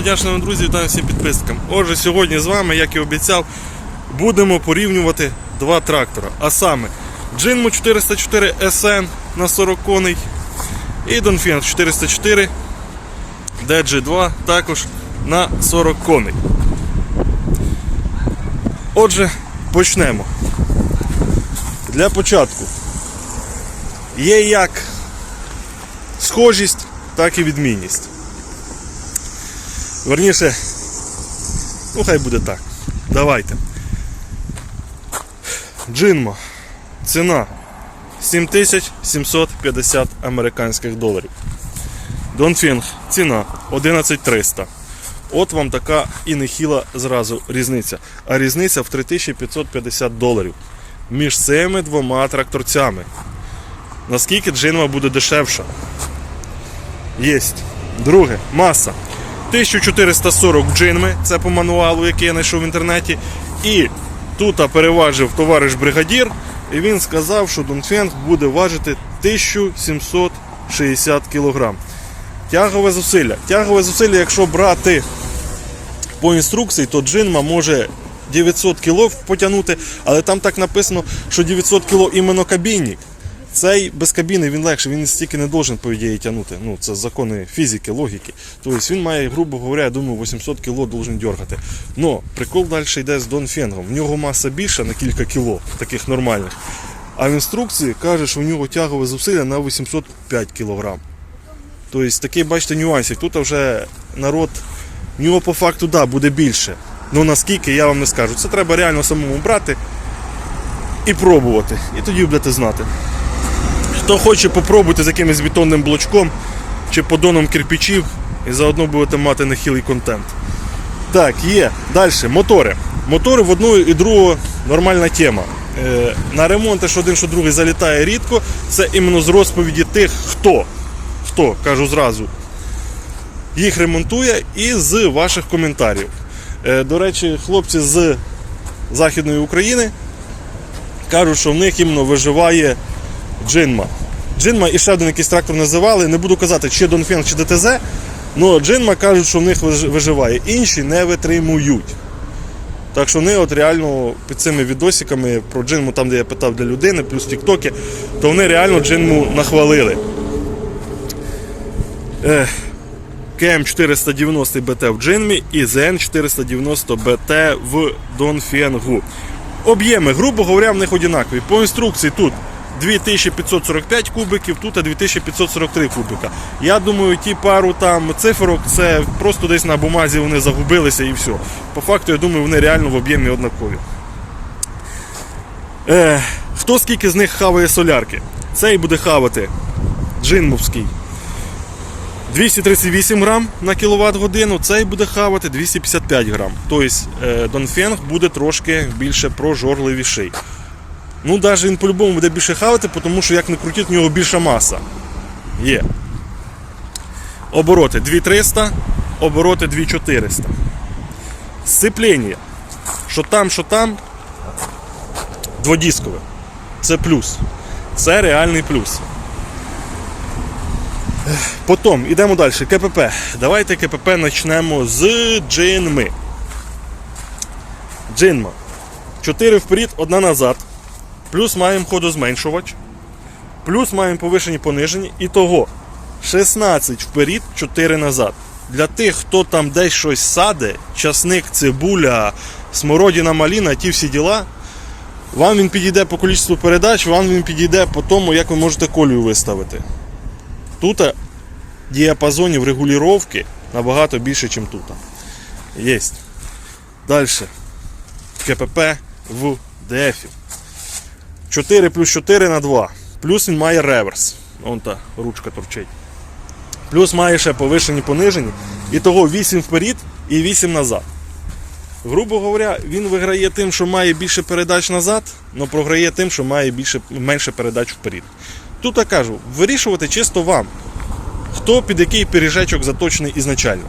Доброго дня, шановні друзі, вітаю всім підписникам. Отже, сьогодні з вами, як і обіцяв, будемо порівнювати два трактора. А саме Джинмо 404 SN на 40 коней і Донфен 404 DG2 також на 40 коней. Отже, почнемо. Для початку є як схожість, так і відмінність. Верніше, ну хай буде так. Давайте. Джинмо. Ціна 7750 американських доларів. Донфінг. Ціна 11300. От вам така і нехіла зразу різниця. А різниця в 3550 доларів. Між цими двома тракторцями. Наскільки джинма буде дешевша? Єсть. Друге, маса. 1440 джинми, це по мануалу, який я знайшов в інтернеті. І тут переважив товариш бригадір, і він сказав, що Донфенг буде важити 1760 кг. Тягове зусилля. Тягове зусилля, якщо брати по інструкції, то джинма може 900 кг потягнути, але там так написано, що 900 кг іменно кабінник. Цей без кабіни він легше, він стільки не должен, по ідеї, тягнути. Ну, це закони фізики, логіки. Тобто він має, грубо говоря, я думаю, 800 кг должен дергати. Но прикол далі йде з Донфенгом. В нього маса більша на кілька кіло, таких нормальних. А в інструкції каже, що в нього тягове зусилля на 805 кг. Тобто такий, бачите, нюансик. Тут вже народ, в нього по факту да, буде більше. Ну наскільки, я вам не скажу. Це треба реально самому брати і пробувати. І тоді будете знати. Хто хоче, попробуйте з якимось бетонним блочком чи подоном кирпичів і заодно будете мати нехилий контент. Так, є. Далі, мотори. Мотори в одного і другого нормальна тема. Е, на ремонти, що один, що другий залітає рідко. Це іменно з розповіді тих, хто, хто, кажу зразу, їх ремонтує і з ваших коментарів. Е, до речі, хлопці з Західної України кажуть, що в них іменно виживає Джинма. Джинма і ще один якийсь трактор називали. Не буду казати, чи Донфен, чи ДТЗ. але Джинма кажуть, що в них виживає. Інші не витримують. Так що вони от реально під цими відосиками про джинму, там де я питав для людини, плюс в Тіктокі, то вони реально джинму нахвалили. КМ 490 БТ в джинмі і ЗН 490 БТ в Донфенгу. Об'єми, грубо говоря, в них однакові. По інструкції тут 2545 кубиків, тут 2543 кубика. Я думаю, ті пару там цифрок це просто десь на бумазі вони загубилися і все. По факту, я думаю, вони реально в об'ємі однакові. Е, хто скільки з них хаває солярки? Цей буде хавати джинмовський 238 грам на кіловат годину, цей буде хавати 255 грам. Тобто е, Донфенг буде трошки більше прожорливіший. Ну, навіть він по-любому буде більше хавати, тому що як не крутить, в нього більша маса. Є. Обороти 2300, обороти 2400. Сцеплення. Що там, що там, дводіскове. Це плюс. Це реальний плюс. Потім йдемо далі. КПП. Давайте КПП почнемо з джинми. Джинма. 4 вперед, одна назад. Плюс маємо ходозменшувач. Плюс маємо повишені понижені. І того 16 вперед, 4 назад. Для тих, хто там десь щось саде, часник, цибуля, смородина, маліна, ті всі діла. Вам він підійде по кількості передач, вам він підійде по тому, як ви можете колію виставити. Тут діапазонів регулювання набагато більше, ніж тут. Єсть. Далі. КПП в ДФі. 4 плюс 4 на 2. Плюс він має реверс. Вон та ручка торчить. Плюс має ще повишені понижені. І того 8 вперед і 8 назад. Грубо говоря, він виграє тим, що має більше передач назад, але програє тим, що має більше, менше передач вперед. Тут я кажу, вирішувати чисто вам, хто під який пиріжечок заточений ізначально.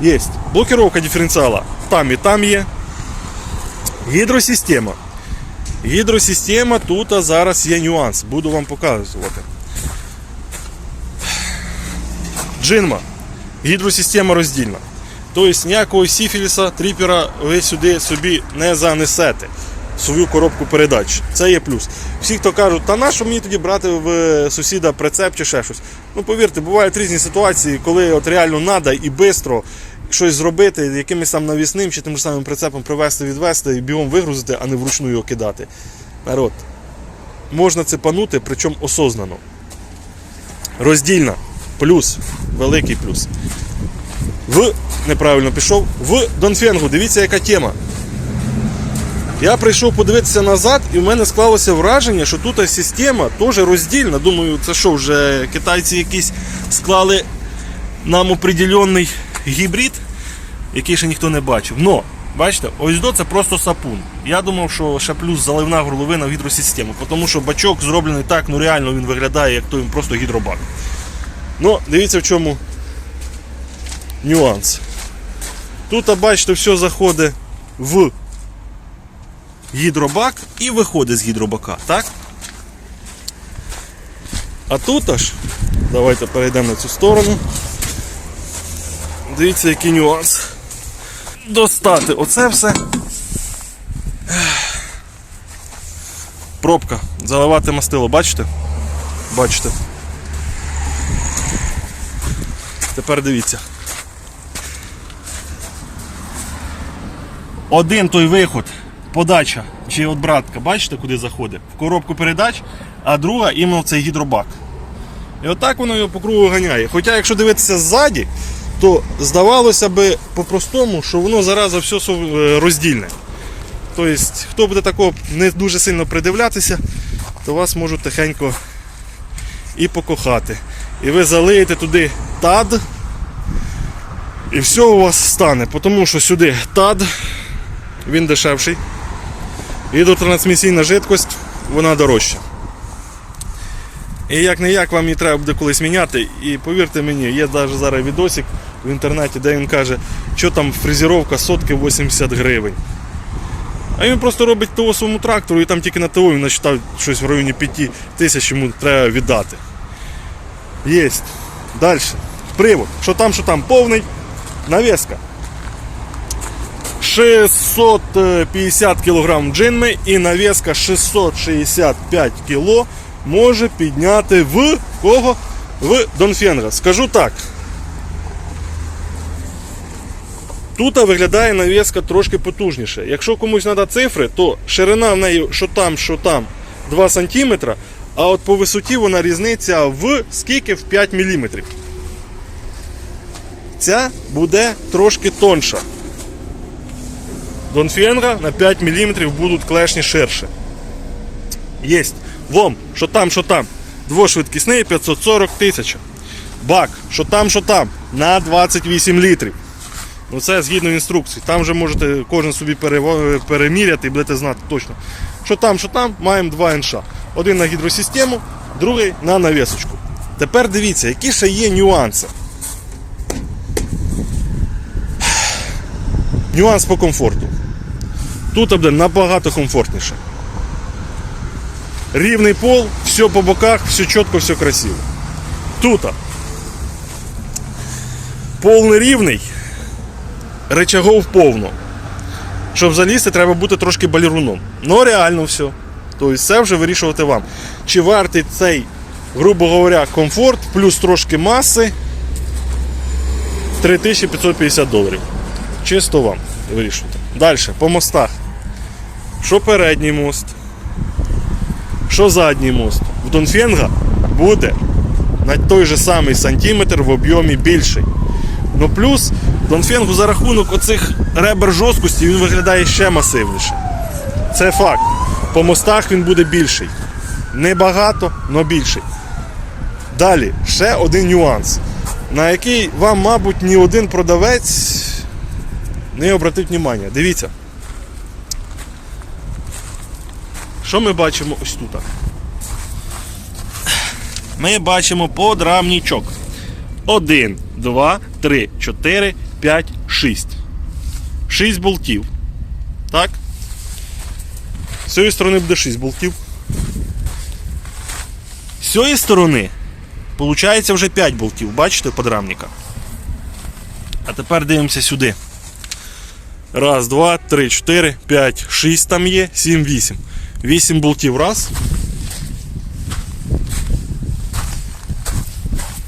Є блокировка диференціала там і там є. Гідросистема. Гідросистема тут а зараз є нюанс, буду вам показувати. Джинма. гідросистема роздільна. Тобто ніякого сіфіліса, тріпера ви сюди собі не занесете в свою коробку передач. Це є плюс. Всі, хто кажуть, та на що мені тоді брати в сусіда прицеп чи ще щось. Ну повірте, бувають різні ситуації, коли от реально треба і швидко щось зробити, якимось там навісним чи тим же самим прицепом привезти, відвезти і бігом вигрузити, а не вручну його кидати. Народ, можна це панути, причому осознано. Роздільна. Плюс. Великий плюс. В неправильно пішов. В Донфенгу. Дивіться, яка тема. Я прийшов подивитися назад, і в мене склалося враження, що тут система теж роздільна. Думаю, це що, вже китайці якісь склали нам определенний гібрид, який ще ніхто не бачив. Но, бачите, ось до це просто сапун. Я думав, що ще плюс заливна горловина в гідросистему, тому що бачок зроблений так, ну реально він виглядає, як той просто гідробак. Ну, дивіться в чому нюанс. Тут, бачите, все заходить в гідробак і виходить з гідробака, так? А тут аж, давайте перейдемо на цю сторону. Дивіться, який нюанс. Достати оце все. Пробка. Заливати мастило, бачите? Бачите. Тепер дивіться. Один той виход, подача чи обратка, бачите, куди заходить? В коробку передач, а друга іменно цей гідробак. І отак воно його по кругу ганяє. Хоча, якщо дивитися ззаді, то здавалося би по-простому, що воно зараза все роздільне. Тобто, хто буде такого не дуже сильно придивлятися, то вас можуть тихенько і покохати. І ви залиєте туди тад, і все у вас стане, тому що сюди тад, він дешевший. Гідротрансмісійна жидкость, вона дорожча. І як не як вам її треба буде колись міняти. І повірте мені, є навіть зараз відосик в інтернеті, де він каже, що там фрезеровка сотки 80 гривень. А він просто робить ТО своєму трактору і там тільки на ТО він насчитав щось в районі 5 тисяч йому треба віддати. Єсть. Далі. Привод. Що там, що там, повний. Навеска. 650 кг джинми і навеска 665 кг може підняти в кого? В Донфенга. Скажу так. Тут виглядає навіска трошки потужніше. Якщо комусь треба цифри, то ширина в неї, що там, що там, 2 см, а от по висоті вона різниця в скільки? В 5 мм. Ця буде трошки тонша. Донфенга на 5 мм будуть клешні ширше. Єсть. Вом, що там, що там. Двошвидкісний 540 тисяч. Бак, що там, що там, на 28 літрів. Ну це згідно інструкцій. Там вже можете кожен собі переміряти і будете знати точно. Що там, що там, маємо два НШ. Один на гідросистему, другий на навісочку. Тепер дивіться, які ще є нюанси. Нюанс по комфорту. Тут буде набагато комфортніше. Рівний пол, все по боках, все чітко, все красиво. Тут пол не рівний, речагов повно. Щоб залізти, треба бути трошки балеруном. Ну реально все. Тобто це вже вирішувати вам. Чи вартий цей, грубо говоря, комфорт, плюс трошки маси 3550 доларів. Чисто вам вирішуйте. Далі, по мостах. Що передній мост, що задній мост. В Донфенга буде на той же самий сантиметр в об'ємі більший. Ну плюс Донфенгу за рахунок оцих ребер жорсткості він виглядає ще масивніше. Це факт. По мостах він буде більший. Небагато, але більший. Далі, ще один нюанс, на який вам, мабуть, ні один продавець не обратить увагу. Дивіться. Що ми бачимо ось тут? Ми бачимо подрамнічок. 1, 2, 3, 4, 5, 6. 6 болтів. Так? З цієї сторони буде 6 болтів. З цієї сторони, виходить, вже 5 болтів. Бачите, подрамника? А тепер дивимося сюди. Раз, два, три, чотири, п'ять, шість там є, сім, вісім. Вісім болтів. Раз.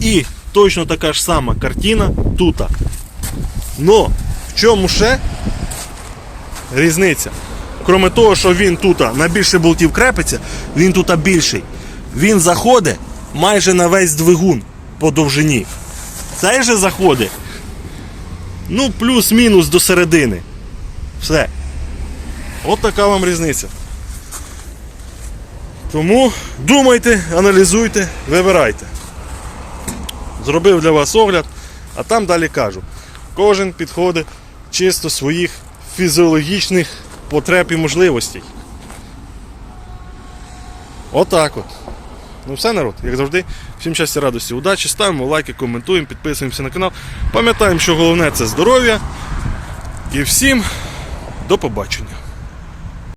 І точно така ж сама картина тут. Но в чому ще різниця? Кроме того, що він тут на більше болтів крепиться, він тут більший. Він заходить майже на весь двигун по довжині. Цей же заходить. Ну, плюс-мінус до середини. Все. От така вам різниця. Тому думайте, аналізуйте, вибирайте. Зробив для вас огляд, а там далі кажу. Кожен підходить чисто своїх фізіологічних потреб і можливостей. Отак от. Ну все, народ, як завжди, всім щастя, радості, удачі, ставимо лайки, коментуємо, підписуємося на канал. Пам'ятаємо, що головне це здоров'я. І всім до побачення.